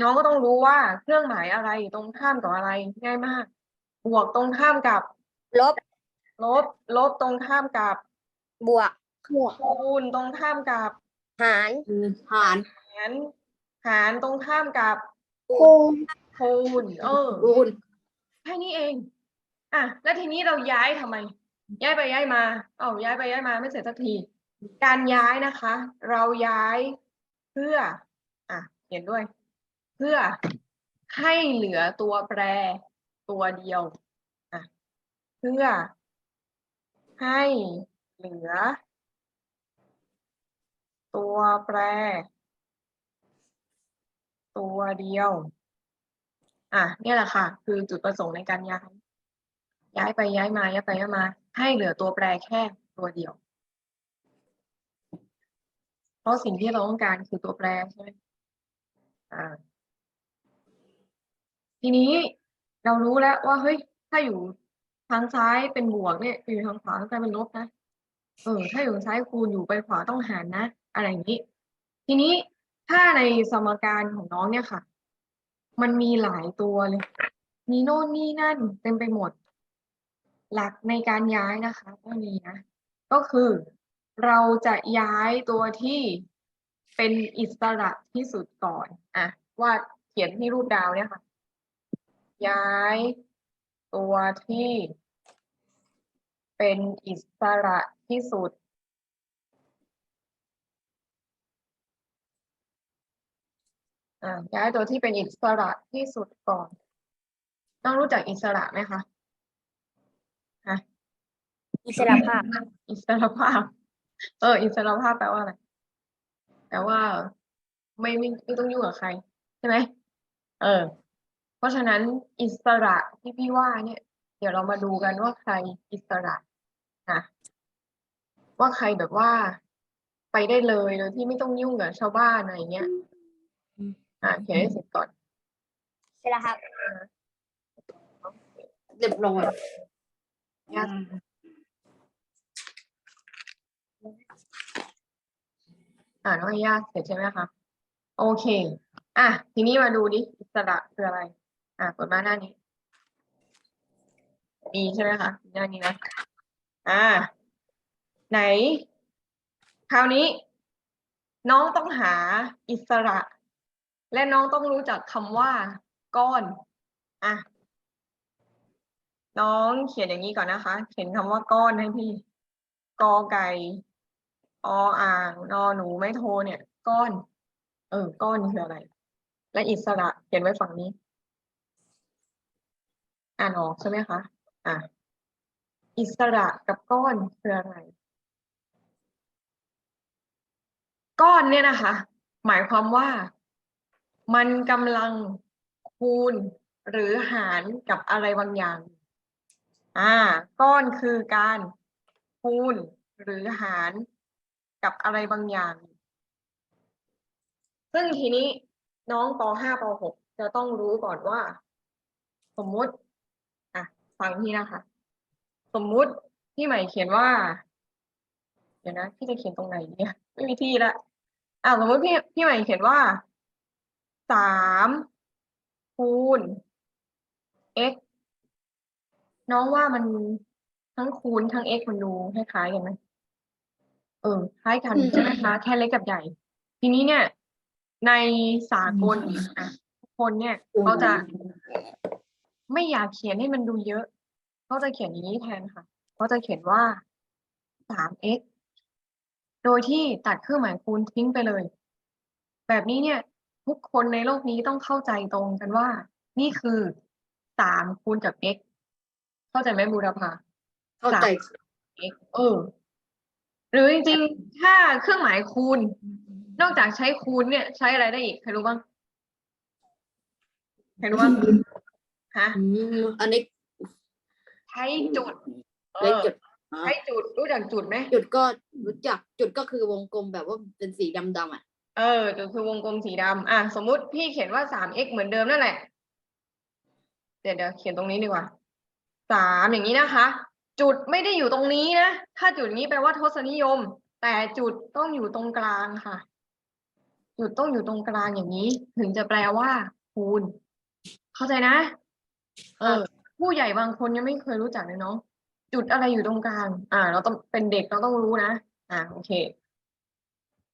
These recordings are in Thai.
น้องก็ต้องรู้ว่าเครื่องหมายอะไรตรงข้ามกับอะไรง่ายมาก บวกตรงข้ามกับ ลบ ลบ ลบตรงข้ามกับบวกบวกคูณตรงข้ามกับหารหารหารหารตรงข้ามกับคูณคูณเออคูณแค่นี้เอง อะ แล้วทีนี้เราย้ายทำไม ย้ายไปย้ายมา เอ้าย้ายไปย้ายมาไม่เสร็จสักที การย้ายนะคะ เราย้ายเพื่อ อะเขียนด้วย เพื่อให้เหลือตัวแปรตัวเดียวเพื่อให้เหลือ ตัวแปร ตัวเดียว อะนี่แหละค่ะ คือจุดประสงค์ในการย้ายย้ายไปย้ายมาย้ายไปย้ายมา ให้เหลือตัวแปรแค่ตัวเดียว เพราะสิ่งที่เราต้องการคือตัวแปรใช่ไหมอ่า ทีนี้เรารู้แล้วว่าเฮ้ย ถ้าอยู่ทางซ้ายเป็นบวกเนี่ยอยู่ทางขวาต้องกลายเป็นลบนะเออ ถ้าอยู่ทางซ้ายคูณอยู่ไปขวาต้องหารนะ อะไรอย่างนี้ ทีนี้ถ้าในสมการของน้องเนี่ยค่ะ มันมีหลายตัวเลย มีโน่นนี่นั่นเต็มไปหมด หลักในการย้ายนะคะก็มีนะก็คือเราจะย้ายตัวที่เป็นอิสระที่สุดก่อนอะว่าดเขียนที่รูปดาวเนี่ยค่ะ ย้ายตัวที่เป็นอิสระที่สุดอ่าย้ายตัวที่เป็นอิสระที่สุดก่อน ต้องรู้จักอิสระไหมคะฮะอิสระภาพ อิสรภาพ เออ อิสรภาพแปลว่าอะไร แปลว่าไม่ไม่ไม่ต้องยุ่งกับใคร ใช่ไหม เออเพ ราะฉะนั้นอิสระที่พี่ว่าเนี่ย เดี๋ยวเรามาดูกันว่าใครอิสระนะว่าใครแบบว่าไปได้เลยโดยที่ไม่ต้องยุ่งกับชาวบ้านอะไรอย่างเงี้ยอ่าเขียนให้เสร็จก่อนใช่แล้วครับเรียบร้อยยากอ่าน้องไอ้ย่าเสร็จใช่ไหมคะโอเค อะ ทีนี้มาดูดิอิสระคืออะไร อะกดมาหน้านี้ มีใช่ไหมคะหน้านี้นะ อ่า ไหน คราวนี้ น้องต้องหาอิสระ และน้องต้องรู้จักคำว่า ก้อน อะ น้องเขียนอย่างนี้ก่อนนะคะ เขียนคำว่าก้อนให้พี่ กอไก่ออ่างนอหนูไม่โทเนี่ย ก้อน เออ ก้อนคืออะไร และอิสระเขียนไว้ฝั่งนี้ อ่านออกใช่ไหมคะอะอิสระกับก้อนคืออะไร ก้อนเนี่ยนะคะ หมายความว่ามันกำลังคูณหรือหารกับอะไรบางอย่าง อ่า ก้อนคือการคูณหรือหารกับอะไรบางอย่าง ซึ่งทีนี้น้องป .5 ป .6 จะต้องรู้ก่อนว่า สมมติ ฟังพี่นะคะ สมมุติพี่ใหม่เขียนว่า เดี๋ยวนะพี่จะเขียนตรงไหนเนี่ยไม่มีที่ละอะสมมติพี่พี่ใหม่เขียนว่าสามคูณ x น้องว่ามันทั้งคูณทั้ง x มันดูคล้ายๆกันไหมเออคล้ายกันใช่ไหมคะแค่เล็กกับใหญ่ ทีนี้เนี่ย ในสากลอะทุกคนเนี่ยเขาจะ ไม่อยากเขียนให้มันดูเยอะเขาจะเขียนอย่างนี้แทนค่ะเขาจะเขียนว่าสาม x โดยที่ตัดเครื่องหมายคูณทิ้งไปเลย แบบนี้เนี่ย ทุกคนในโลกนี้ต้องเข้าใจตรงกันว่า นี่คือสามคูณกับ x เข้าใจไหมบูรพาเข้าใจ x เออ หรือจริงๆ ถ้าเครื่องหมายคูณ นอกจากใช้คูณเนี่ย ใช้อะไรได้อีก ใครรู้บ้าง ใครรู้บ้าง ฮะอืมอันนี้ใช้จุดเอเล็กอจุดใช้จุดรู้จักจุดไหมจุดก็รู้จักจุดก็คือวงกลมแบบว่าเป็นสีดำๆอะ เออจุดคือวงกลมสีดำอะสมมุติพี่เขียนว่าสาม x เหมือนเดิมนั่นแหละ เดี๋ยวเดี๋ยวเขียนตรงนี้ดีกว่าสามอย่างนี้นะคะ จุดไม่ได้อยู่ตรงนี้นะ ถ้าจุดนี้แปลว่าทศนิยม แต่จุดต้องอยู่ตรงกลางค่ะ จุดต้องอยู่ตรงกลางอย่างนี้ ถึงจะแปลว่าคูณ เข้าใจนะ เออ ผู้ใหญ่บางคนยังไม่เคยรู้จักเลยเนาะจุดอะไรอยู่ตรงกลาง อ่า เราต้องเป็นเด็กเราต้องรู้นะ อ่า โอเค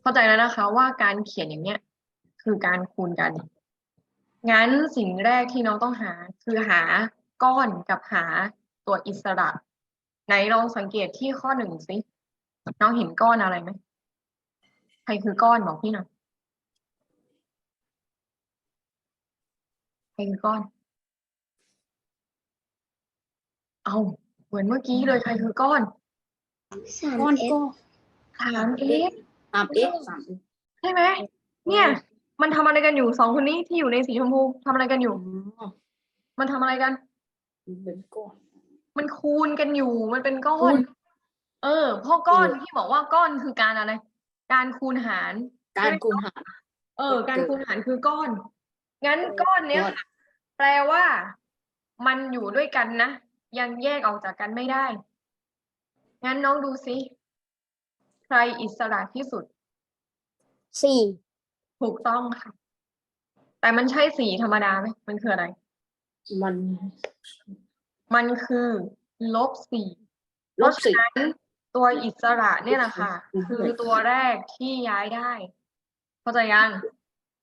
เข้าใจแล้วนะคะ ว่าการเขียนอย่างเนี้ย คือการคูณกัน งั้นสิ่งแรกที่น้องต้องหา คือหาก้อนกับหาตัวอิสระ ไหนลองสังเกตที่ข้อหนึ่งสิน้องเห็นก้อนอะไรไหมใครคือก้อนบอกพี่หน่อยใครคือก้อน เอาเหมือนเมื่อกี้เลยใครคือก้อนก้อนก็สามเอฟสามเอ็กสามใช่ไหม เนี่ย มันทำอะไรกันอยู่สองคนนี้ที่อยู่ในสีชมพูทำอะไรกันอยู่อ๋อมันทำอะไรกันเป็นก้อน มันคูณกันอยู่ มันเป็นก้อคูน ณเออเพราะก้อนเออที่บอกว่าก้อนคือการอะไร การคูณหาร การคูณหาร เออ การเออคูณหารคือก้อน งั้นก้อนเนี้ยก้อน ค่ะแปลว่า มันอยู่ด้วยกันนะ ยังแยกออกจากกันไม่ได้ งั้นน้องดูสิ ใครอิสระที่สุด สี่ถูกต้องค่ะ แต่มันใช่สีธรรมดาไหม มันคืออะไร มันมันคือลบสี่ลบสี่เพราะฉะนั้นตัวอิสระเนี่ยแหละค่ะอืมคือตัวแรกที่ย้ายได้ เข้าใจยัง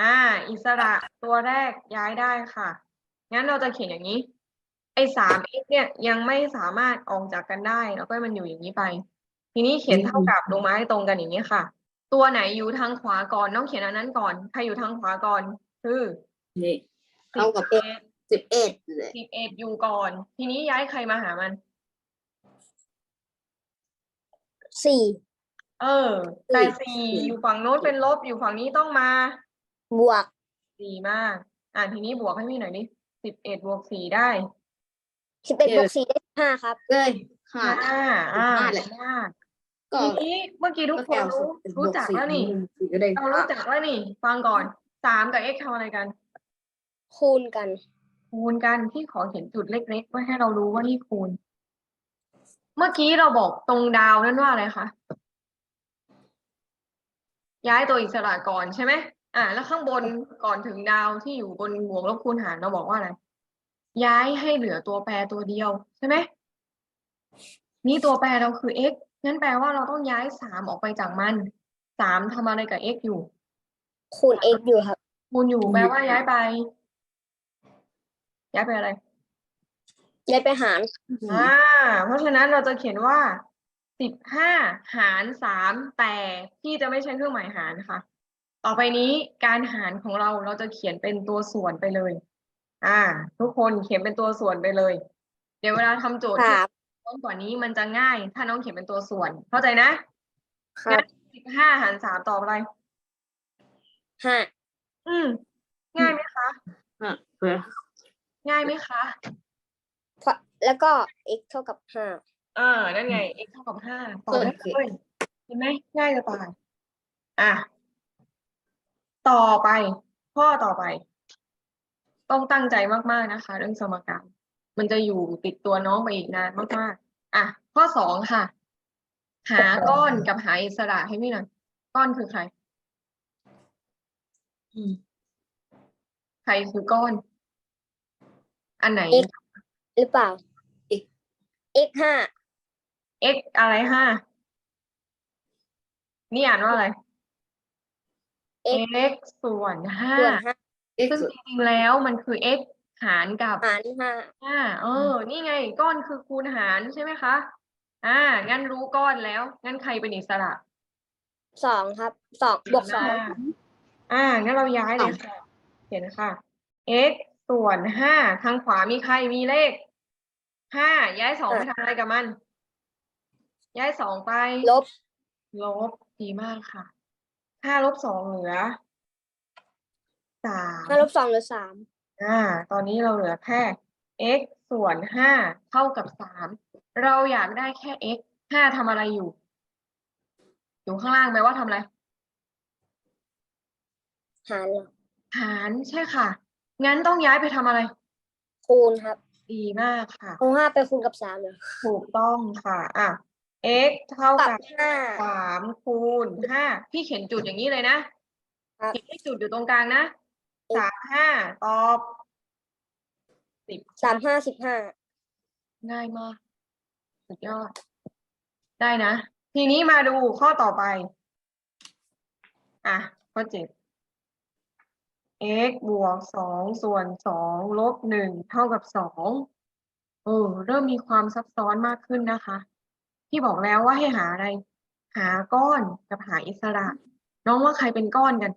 อ่า อิสระตัวแรกย้ายได้ค่ะ งั้นเราจะเขียนอย่างนี้ ไอ้สาม x เนี่ยยังไม่สามารถออกจากกันได้แล้วก็ให้มันอยู่อย่างนี้ไป ทีนี้เขียนเท่ากับลงมาให้ตรงกันอย่างนี้ค่ะ ตัวไหนอยู่ทางขวาก่อนต้องเขียนอันนั้นก่อนใครอยู่ทางขวาก่อน คือนี่เท่ากับเอ็ดสิบเอ็ดเลยสิบเอ็ดอยู่ก่อน ทีนี้ย้ายใครมาหามัน สี่ เออแต่สี่อยู่ฝั่งโน้นเป็นลบอยู่ฝั่งนี้ต้องมาบวกสี่มาก อ่าทีนี้บวกให้พี่หน่อยดิสิบเอ็ดบวกสี่ได้ สิบเอ็ดบวกสี่ได้ห้าครับ เลยค่ะห้าอ่าห้าแหละ ห้าก็ทีนี้เมื่อกี้ทุกคนรู้รู้จักแล้วนี่ สี่ก็ได้เรารู้จักแล้วนี่ ฟังก่อนสามกับ x ทำอะไรกัน คูณกัน คูณกันพี่ขอเขียนจุดเล็กๆไว้ให้เรารู้ว่านี่คูณ เมื่อกี้เราบอกตรงดาวนั่นว่าอะไรคะย้ายตัวอิสระก่อนใช่ไหมอ่า แล้วข้างบนก่อนถึงดาวที่อยู่บนบวกลบคูณหารเราบอกว่าอะไร ย้ายให้เหลือตัวแปรตัวเดียวใช่ไหมนี่ตัวแปรเราคือ x งั้นแปลว่าเราต้องย้ายสามออกไปจากมันสามทำอะไรกับ x อยู่ คูณ x อยู่ครับคูณอยู่แปลว่าย้ายไป ย้ายไปอะไรย้ายไปหาร อ่าเพราะฉะนั้นเราจะเขียนว่าสิบห้าหารสามแต่พี่จะไม่ใช้เครื่องหมายหารค่ะ ต่อไปนี้การหารของเราเราจะเขียนเป็นตัวส่วนไปเลย อ่า ทุกคนเขียนเป็นตัวส่วนไปเลย เดี๋ยวเวลาทำโจทย์ที่ครับต้นกว่านี้มันจะง่าย ถ้าน้องเขียนเป็นตัวส่วน เข้าใจนะครับสิบห้าหารสามตอบอะไร ห้าอืม ง่ายไหมคะอะเพื่อง่ายไหมคะ เพราะแล้วก็ x เท่ากับห้าอ่านั่นไง x เท่ากับห้าตอบได้เลยเห็นไหม ง่ายจะตาย อะ ต่อไป ข้อต่อไป ต้องตั้งใจมากๆนะคะ เรื่องสมการ มันจะอยู่ติดตัวน้องไปอีกนานมากๆ อะ ข้อสองค่ะ หาก้อนกับหาอิสระให้พี่หน่อยก้อนคือใครอืมใครคือก้อน อันไหน x หรือเปล่า x x ห้า x อะไรห้านี่อ่านว่าอะไร x x ส่วนห้า ส่วนห้าเอ็กซึ่งซ์จริงๆแล้วมันคือ x หารกับหารห้าห้าเออ นี่ไงก้อนคือคูณหารใช่ไหมคะ อ่า งั้นรู้ก้อนแล้ว งั้นใครเป็นอิสระสองครับสองบวกสองาอ่า งั้นเราย้ายเลยค่ะเห็นค่ะ x ส่วนห้าทางขวามีใครมีเลขห้าย้ายสองไปทำอะไรกับมัน ย้ายสองไป ลบ ลบดีมากค่ะห้าลบสองเหลือ สามห้าลบสองเหลือสามอ่า ตอนนี้เราเหลือแค่ x ส่วนห้าเท่ากับสามเราอยากได้แค่ x ห้าทำอะไรอยู่ อยู่ข้างล่างไหมว่าทำอะไร หารเหรอหารใช่ค่ะ งั้นต้องย้ายไปทำอะไร คูณครับดีมากค่ะ เอาห้าไปคูณกับสามเหรอถูกต้องค่ะ อะ x เท่ากักับบห้า สามคูณห้าพี่เขียนจุดอย่างนี้เลยนะครับ เขียนเลขจุดอยู่ตรงกลางนะสาม ห้าตอบสิบสามห้าสิบห้าง่ายมาก สุดยอด ได้นะ ทีนี้มาดูข้อต่อไป อะ ข้อเจ็ด x บวกสองส่วนสองลบหนึ่งเท่ากับสองเออเริ่มมีความซับซ้อนมากขึ้นนะคะ ที่บอกแล้วว่าให้หาอะไร หาก้อนกับหาอิสระ น้องว่าใครเป็นก้อนกัน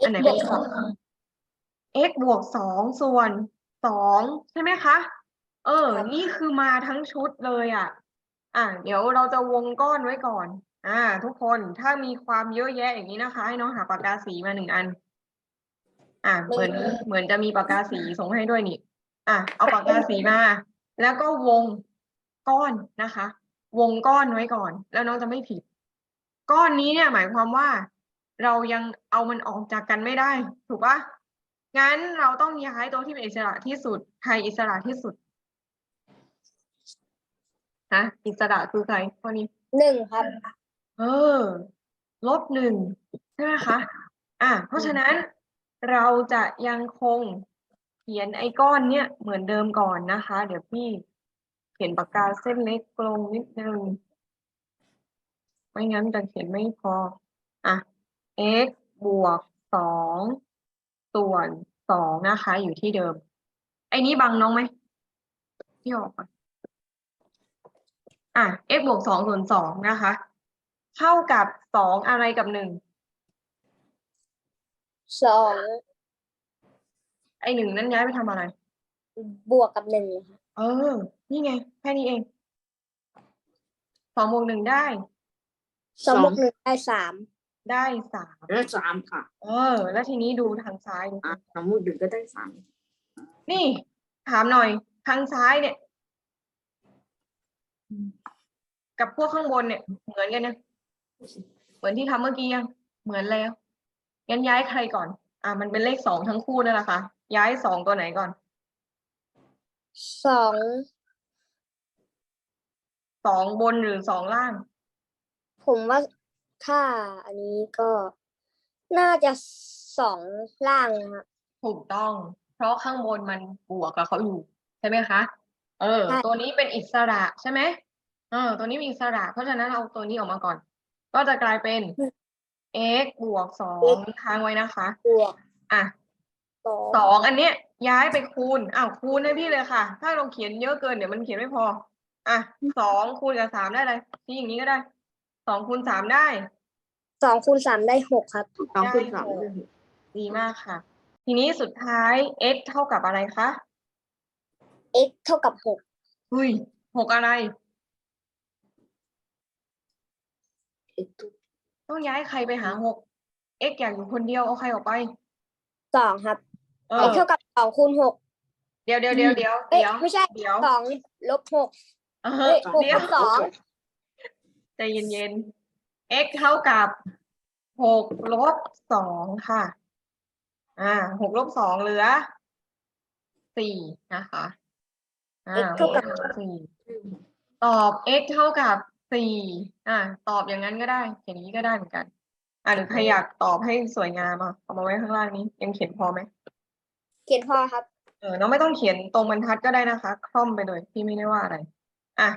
อันไหนเป็นก้อน x บวกสองส่วนสองใช่ไหมคะ เออ นี่คือมาทั้งชุดเลยอะ อะ เดี๋ยวเราจะวงก้อนไว้ก่อน อ่า ทุกคนถ้ามีความเยอะแยะอย่างนี้นะคะ ให้น้องหาปากกาสีมาหนึ่งอัน อะเหมือนเหมือนจะมีปากกาสีส่งให้ด้วยนี่ อะเอาปากกาสีมา แล้วก็วงก้อนนะคะ วงก้อนไว้ก่อน แล้วน้องจะไม่ผิด ก้อนนี้เนี่ย หมายความว่า เรายังเอามันออกจากกันไม่ได้ ถูกปะงั้นเราต้องย้ายตัวที่เป็นอิสระที่สุดใครอิสระที่สุดฮะอิสระคือใครข้อนี้หนึ่งครับ เออ ลบหนึ่งใช่ไหมคะ อะ เพราะฉะนั้นเราจะยังคงเขียนไอ้ก้อนเนี้ยเหมือนเดิมก่อนนะคะ เดี๋ยวพี่เขียนปากกาเส้นเล็กลงนิดนึง ไม่งั้นจะเขียนไม่พอ อะ x บวกสองส่วนสองนะคะ อยู่ที่เดิม ไอ้นี้บังน้องไหมพี่ออกก่อนอะ x บวกสองส่วนสองนะคะ เท่ากับสองอะไรกับหนึ่งสองไอหนึ่งนั้นย้ายไปทำอะไร บวกกับหนึ่งครับเออ นี่ไง แค่นี้เองสองบวกหนึ่งได้สองบวกหนึ่งได้สาม ได้สามแล้วสามค่ะเออ แล้วทีนี้ดูทางซ้ายดูอะสมมติอยู่ก็ได้สามนี่ ถามหน่อย ทางซ้ายเนี่ย กับพวกข้างบนเนี่ย เหมือนกันนะเหมือนที่ทำเมื่อกี้ยังเหมือนแล้วงั้นย้ายใครก่อน อะมันเป็นเลขสองทั้งคู่นั่นแหละค่ะ ย้ายสองตัวไหนก่อนสองสองบนหรือสองล่าง ผมว่า ถ้าอันนี้ก็น่าจะสองล่างนะครับ ถูกต้อง เพราะข้างบนมันบวกกับเขาอยู่ใช่ไหมคะ เออ ใช่ ตัวนี้เป็นอิสระใช่ไหมเออ ตัวนี้มีอิสระ เพราะฉะนั้นเอาตัวนี้ออกมาก่อน ก็จะกลายเป็น x บวกสองค้างไว้นะคะ บวกอะ สองสองอันเนี้ยย้ายไปคูณอ้าวคูณให้พี่เลยค่ะ ถ้าเราเขียนเยอะเกินเดี๋ยวมันเขียนไม่พอ อะสองคูณกับสามได้เลยที่อย่างนี้ก็ได้ สองคูณสามได้สองคูณสามได้หกครับ สองคูณได้สามหกได้หกดีมากค่ะ ทีนี้สุดท้าย x เท่ากับอะไรคะ x เท่ากับหกอุ้ยหกอะไรเอ็ดตุ๊กต้องย้ายใครไปหาหก x อยากอยู่คนเดียวเอาใครออกไป สองครับ เอ x อเท่ากับสองคูณหกเดี๋ยวเดี๋ยวเดี๋ยวเดี๋ยวเอ้ยเดี๋ยวไม่ใช่เดี๋ยวสองลบหกเอเอ้อยหกเดี๋ยวลบสอง ใจเย็นๆ x เท่ากับหกลบสองค่ะ อ่าหกลบสองเหลือสี่นะคะ อ่า x เท่ากับหกลบสี่ตอบ x เท่ากับสี่อ่า ตอบอย่างนั้นก็ได้เขียนอย่างนี้ก็ได้เหมือนกัน อ่าหรือใครอยากตอบให้สวยงามอะเอามาไว้ข้างล่างนี้ ยังเขียนพอไหมเขียนพอครับ เออน้องไม่ต้องเขียนตรงบรรทัดก็ได้นะคะ คล่อมไปเลยพี่ไม่ได้ว่าอะไร อะ